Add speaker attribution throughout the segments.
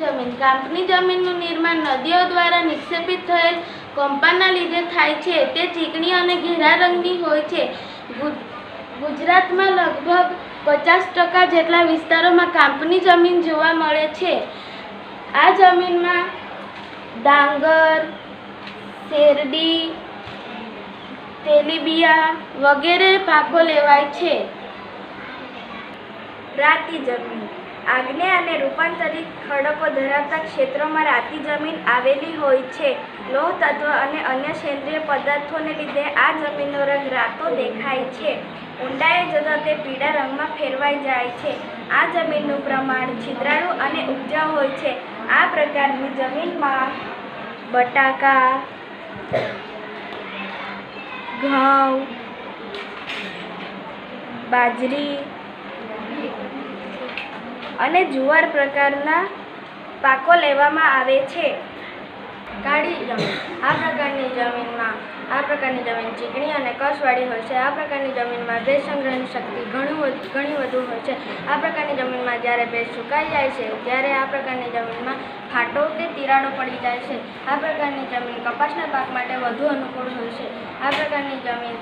Speaker 1: જમીન. કાંપની જમીનનું નિર્માણ નદીઓ દ્વારા નિક્ષેપિત થયેલ કંપાના લીધે થાય છે. તે ચીકણી અને ઘેરા રંગની હોય છે. ગુજરાતમાં લગભગ પચાસ ટકા જેટલા વિસ્તારોમાં કાંપની જમીન જોવા મળે છે. આ જમીનમાં ડાંગર, શેરડી, તેલીબિયા વગેરે પાકો લેવાય છે.
Speaker 2: રાતી જમીન. આગ્નેય અને રૂપાંતરિત ખડકો ધરાવતા ક્ષેત્રોમાં રાતી જમીન આવેલી હોય છે. લોહ તત્વ અને અન્ય સેન્દ્રિય પદાર્થોને લીધે આ જમીનનો રંગ રાતો દેખાય છે. ઊંડાએ જતાં તે પીળા રંગમાં ફેરવાઈ જાય છે. આ જમીનનું પ્રમાણ છિદ્રાળુ અને ઉપજાઉ હોય છે. આ પ્રકારની જમીનમાં બટાકા, ઘઉં, બાજરી અને જુવાર પ્રકારના પાકો લેવામાં આવે છે.
Speaker 1: કાળી જમીન. આ પ્રકારની જમીનમાં, આ પ્રકારની જમીન ચીકણી અને કસવાળી હોય છે. આ પ્રકારની જમીનમાં ભેજ સંગ્રહની શક્તિ ઘણું ઘણી વધુ હોય છે. આ પ્રકારની જમીનમાં જ્યારે ભેજ સુકાઈ જાય છે, ત્યારે આ પ્રકારની જમીનમાં ફાટો કે તિરાડો પડી જાય છે. આ પ્રકારની જમીન કપાસના પાક માટે વધુ અનુકૂળ હોય છે. આ પ્રકારની જમીન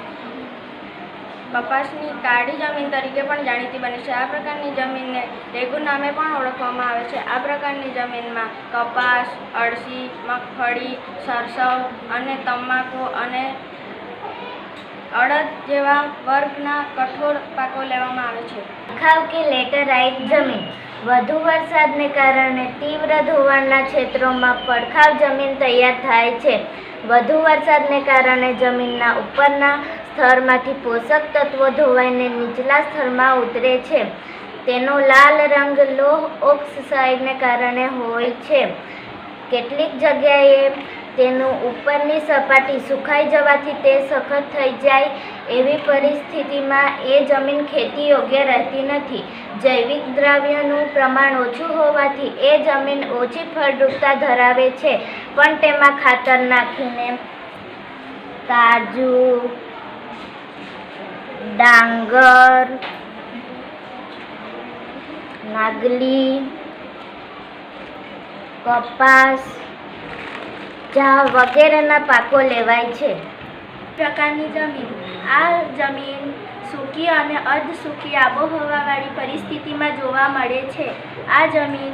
Speaker 1: કપાસની કાળી જમીન તરીકે પણ જાણીતી બની છે. આ પ્રકારની જમીનને રેગુ નામે પણ ઓળખવામાં આવે છે. આ પ્રકારની જમીનમાં કપાસ, અળસી, મગફળી, સરસવ અને તમાકુ અને અડદ જેવા વર્ગના કઠોળ પાકો લેવામાં આવે છે.
Speaker 3: ખાવ કે લેટરાઇટ જમીન. વધુ વરસાદને કારણે તીવ્ર ધોવાણના ક્ષેત્રોમાં પડખાવ જમીન તૈયાર થાય છે. વધુ વરસાદને કારણે જમીનના ઉપરના સ્તરમાંથી પોષક તત્વો ધોવાઈને નીચલા સ્તરમાં ઉતરે છે. તેનો લાલ રંગ લોહ ઓક્સાઇડને કારણે હોય છે. કેટલીક જગ્યાએ તેનું ઉપરની સપાટી સુકાઈ જવાથી તે સખત થઈ જાય એવી પરિસ્થિતિમાં એ જમીન ખેતી યોગ્ય રહેતી નથી. જૈવિક દ્રવ્યનું પ્રમાણ ઓછું હોવાથી એ જમીન ઓછી ફળદ્રુપતા ધરાવે છે. પણ તેમાં ખાતર નાખીને કાજુ ડાંગર, નાગલી, કપાસ, ચા વગેરેના પાકો લેવાય છે.
Speaker 2: પ્રકારની જમીન. આ જમીન સૂકી અને અર્ધ સૂકી આબોહવાવાળી પરિસ્થિતિમાં જોવા મળે છે. આ જમીન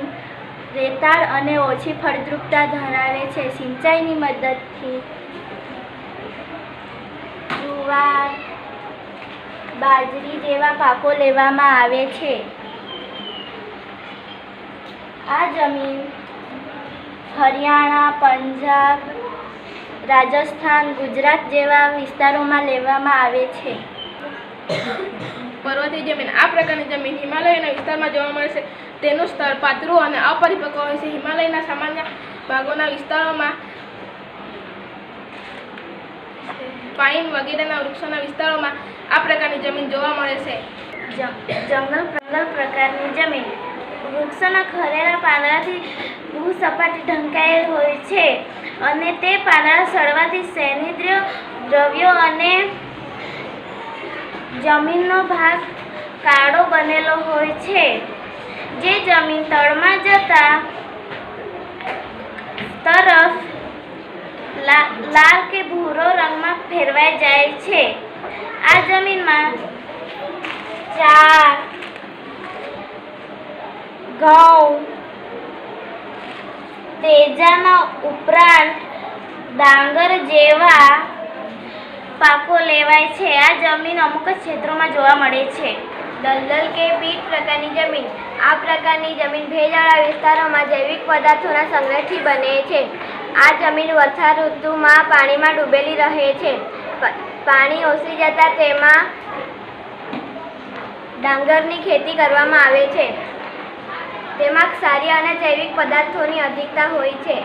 Speaker 2: રેતાળ અને ઓછી ફળદ્રુપતા ધરાવે છે. સિંચાઈની મદદથી જુવાર બાજરી જેવા પાકો લેવામાં આવે છે. આ જમીન હરિયાણા, પંજાબ, રાજસ્થાન, ગુજરાત જેવા વિસ્તારોમાં લેવામાં આવે છે.
Speaker 1: પર્વતીય જમીન આ પ્રકારની જમીન હિમાલયના વિસ્તારમાં જોવા મળે છે. તેનું સ્તર પાતળું અને અપરિપક્વ હોય છે. હિમાલયના સામાન્ય ભાગોના વિસ્તારોમાં પાઇન વગેરેના વૃક્ષોના વિસ્તારોમાં આ પ્રકારની જમીન જોવા મળે છે.
Speaker 2: જંગલ જંગલ પ્રકારની જમીન. વૃક્ષોના ખરેલા પાંદડાથી ભૂસપાટી ઢંકાયેલ હોય છે અને તે પાંદડા સડવાથી સેન્દ્રિય દ્રવ્યો અને જમીનનો ભાગ કાળો બનેલો હોય છે. જે જમીન તળમાં જતા તરફ લાલ કે ભૂરો રંગમાં ફેરવાઈ જાય છે. આ જમીનમાં ચા ઘઉં, તેજાના ઉપરાંત ડાંગર જેવા પાકો લેવાય છે. આ જમીન અમુક ક્ષેત્રોમાં જોવા મળે છે. દલદલ કે પીટ પ્રકારની જમીન. આ પ્રકારની જમીન ભેજવાળા વિસ્તારોમાં જૈવિક પદાર્થોના સંગ્રહથી બને છે. આ જમીન વર્ષા ઋતુમાં પાણીમાં ડૂબેલી રહે છે. પાણી ઓસરી જતાં તેમાં ડાંગરની ખેતી કરવામાં આવે છે. તેમાં સારી અને જૈવિક પદાર્થોની અધિકતા હોય છે.